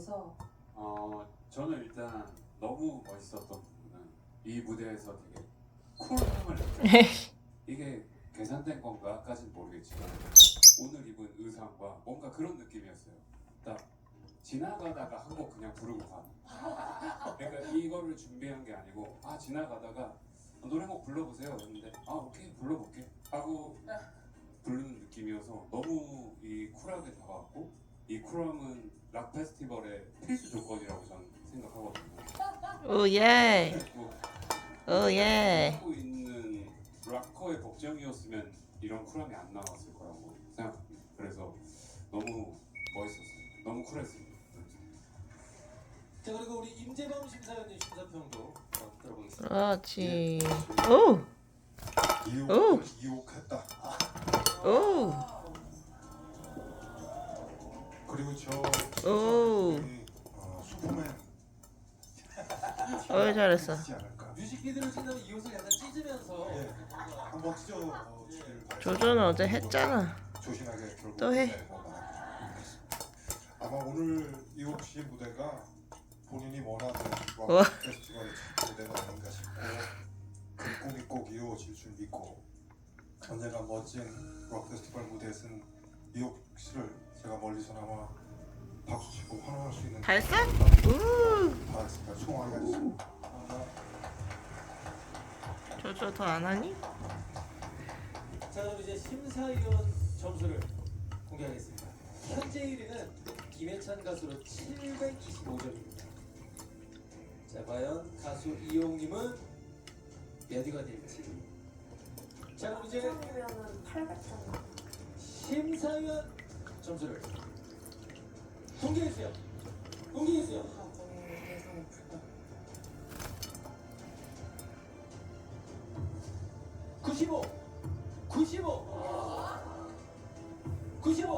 무대에서 어, 저는 일단 너무 멋있었던 부분은 이 무대에서 되게 쿨함을 느껴요. 이게 계산된 건가까지는 모르겠지만 오늘 입은 의상과 뭔가 그런 느낌이었어요. 딱 지나가다가 한 곡 그냥 부르고 가는. 그러니까 이거를 준비한 게 아니고 아 지나가다가 노래곡 불러보세요 했는데 아 오케이 불러볼게 하고 부르는 느낌이어서 너무 이 쿨하게 다가왔고 이 쿨함은 락 페스티벌의 필수 조건이라고 저는 생각하거든요. 오예 그리고 오예 하고 있는 락커의 걱정이었으면 이런 쿨함이 안 나왔을 거라고 생각합니다. 그래서 너무 멋있었어요. 너무 쿨했습니다. 자 그리고 우리 임재범 심사위원님 심사평도 한번 들어보겠습니다. 그렇지 오 오 이혹 이혹했다. 그리고 저 오. 이, 어, 슈퍼맨 어이 잘했어 있지 않을까. 뮤직비디오를 찍는 이 옷을 약간 찢으면서 예. 한번 찢어 어. 조조는 어제 했잖아 조신하게 결국 또 해. 네, 뭐. 아마 오늘 이혹 씨의 무대가 본인이 원하는 우와. 락 페스티벌의 첫 무대가 아닌가 싶고 그 꿈이 꼭 이루어질 줄 믿고 언젠가 멋진 락 페스티벌 무대에 쓴 이혹 씨를 제가 멀리서나마 박수 치고 환호할 수 있는 다 했어? 우 바랬습니다. 총알까지 조조 더안 하니? 자 그럼 이제 심사위원 점수를 공개하겠습니다. 현재 1위는 김해찬 가수로 725점입니다. 자 과연 가수 이용님은 몇 위가 될지. 자 그럼 이제 면 800점. 심사위원 점수를 공개해주세요. 공개해주세요. 아, 너무 예상이 불가. 95, 95, 95.